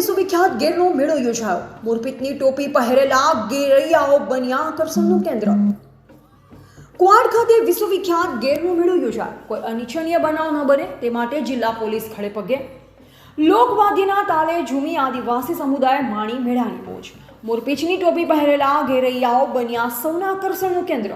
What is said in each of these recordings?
વિશ્વવિખ્યાત ગેરનો મેળો યોજાયો. મોરપીતની ટોપી પહેરેલા ગેરૈયાઓ બન્યા આકર્ષણનું કેન્દ્ર. કુવાડ ખાતે વિશ્વવિખ્યાત ગેરનો મેળો યોજાયો. કોઈ અનિચ્છનીય બનાવ ન બને તે માટે જિલ્લા પોલીસ ખડે પગે લોકવાદ્યના તાલે ઝૂમી આદિવાસી સમુદાય માણી મેળાની પહોંચ. મોરપીંછની ટોપી પહેરેલા ઘેરૈયાઓ બન્યા સૌના આકર્ષણનું કેન્દ્ર.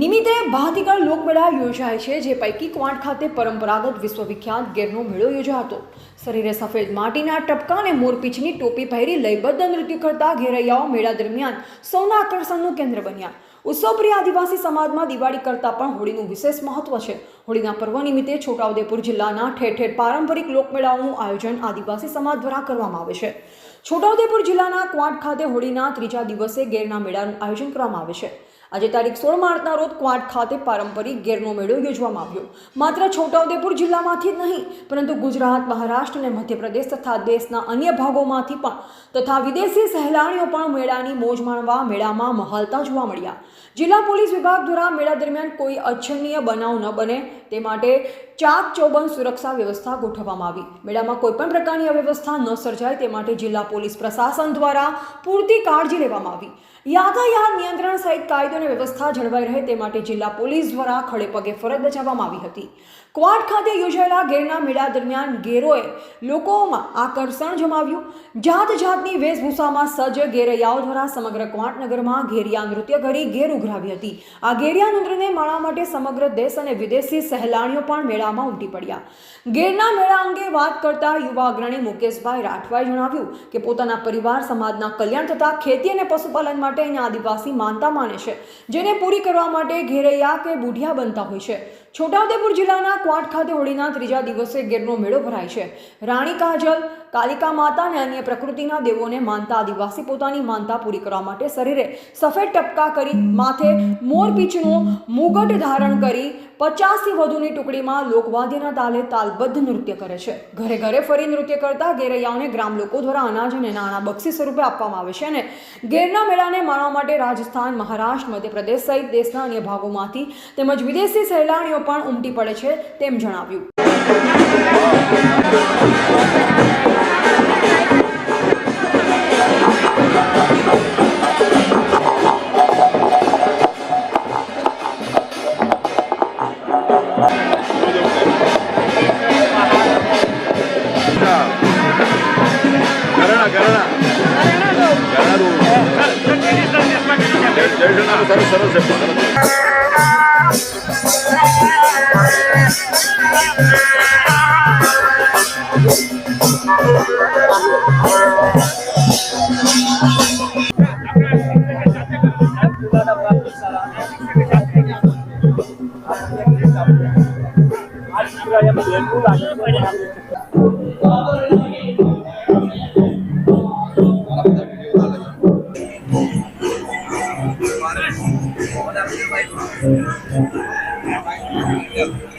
નિમિત્તે ભાતીગળ લોકમેળા યોજાય છે, જે પૈકી ક્વાંટ ખાતે પરંપરાગત વિશ્વવિખ્યાત ગેરનો મેળો યોજાતો. શરીરે સફેદ માટીના ટપકા અને મોરપીંછની ટોપી પહેરી લયબદ્ધ નૃત્ય કરતા ઘેરૈયાઓ મેળા દરમિયાન સૌના આકર્ષણનું કેન્દ્ર બન્યા. ઉત્સવપ્રિય આદિવાસી સમાજમાં દિવાળી કરતાં પણ હોળીનું વિશેષ મહત્વ છે. હોળીના પર્વ નિમિત્તે છોટાઉદેપુર જિલ્લાના ઠેર ઠેર પારંપરિક લોકમેળાઓનું આયોજન આદિવાસી સમાજ દ્વારા કરવામાં આવે છે. છોટાઉદેપુર જિલ્લાના ક્વાંટ ખાતે હોળીના ત્રીજા દિવસે ગેરના મેળાનું આયોજન કરવામાં આવે છે. આજે તારીખ સોળ માર્ચના રોજ ક્વાંટ ખાતે પારંપરિક ગેરનો મેળો યોજવામાં આવ્યો. માત્ર છોટાઉદેપુર જિલ્લામાંથી જ નહીં, પરંતુ ગુજરાત, મહારાષ્ટ્ર અને મધ્યપ્રદેશ તથા દેશના અન્ય ભાગોમાંથી પણ તથા વિદેશી સહેલાણીઓ પણ મેળાની મોજ માણવા મેળામાં મહાલતા જોવા મળ્યા. જિલ્લા પોલીસ વિભાગ દ્વારા મેળા દરમિયાન કોઈ અચ્છનીય બનાવ ન બને તે માટે ચાક ચોબન સુરક્ષા વ્યવસ્થા ગોઠવવામાં આવી. મેળામાં કોઈપણ પ્રકારની અવ્યવસ્થા ન સર્જાય તે માટે જિલ્લા પોલીસ પ્રશાસન દ્વારા પૂરતી કાળજી લેવામાં આવી. યાતાયાત નિયંત્રણ સહિત કાયદો અને વ્યવસ્થા જળવાઈ રહે તે માટે જિલ્લા પોલીસ દ્વારા ખડે પગે ફરજ બજાવવામાં આવી હતી. ક્વાટ ખાતે યોજાયેલા ગેરના મેળા દરમિયાન ગેરોએ લોકોમાં આકર્ષણ જમાવ્યું. જાત જાતની વેશભૂષામાં સજ્જ ગેરૈયાઓ દ્વારા સમગ્ર ક્વાંટ નગરમાં ઘેરિયા નૃત્ય ઘડી ઘેર ઉઘરાવી હતી. આ ઘેરિયા નૃત્યને માણવા માટે સમગ્ર દેશ અને વિદેશી સહેલાણીઓ પણ મેળામાં ઉમટી પડ્યા. ગેરના મેળા અંગે વાત કરતા યુવા અગ્રણી મુકેશભાઈ રાઠવાએ જણાવ્યું કે પોતાના પરિવાર, સમાજના કલ્યાણ તથા ખેતી અને પશુપાલન માટે અહીંયા આદિવાસી માનતા માને છે. જેને પૂરી કરવા માટે ઘેરૈયા કે બુઢિયા બનતા હોય છે. છોટાઉદેપુર જિલ્લાના ક્વાંટ ખાતે હોળીના ત્રીજા દિવસે ગેરનો મેળો ભરાય છે. રાણી કાજલ, કાલિકા માતા અને અન્ય પ્રકૃતિના દેવોને માનતા આદિવાસી પોતાની માનતા પૂરી કરવા માટે શરીરે સફેદ ટપકા કરી માથે મોર પીંછનું મુગટ ધારણ કરી પચાસથી વધુની ટુકડીમાં લોકવાદ્યના તાલે તાલબદ્ધ નૃત્ય કરે છે. ઘરે ઘરે ફરી નૃત્ય કરતા ગેરૈયાઓને ગ્રામ લોકો દ્વારા અનાજ અને નાણાં બક્ષી સ્વરૂપે આપવામાં આવે છે અને ગેરના મેળાને માણવા માટે રાજસ્થાન, મહારાષ્ટ્ર, મધ્યપ્રદેશ સહિત દેશના અન્ય ભાગોમાંથી તેમજ વિદેશી સહેલાણીઓ પણ ઉમટી પડે છે તેમ જણાવ્યું કરણા કરણાનું જયજનાનું Yeah.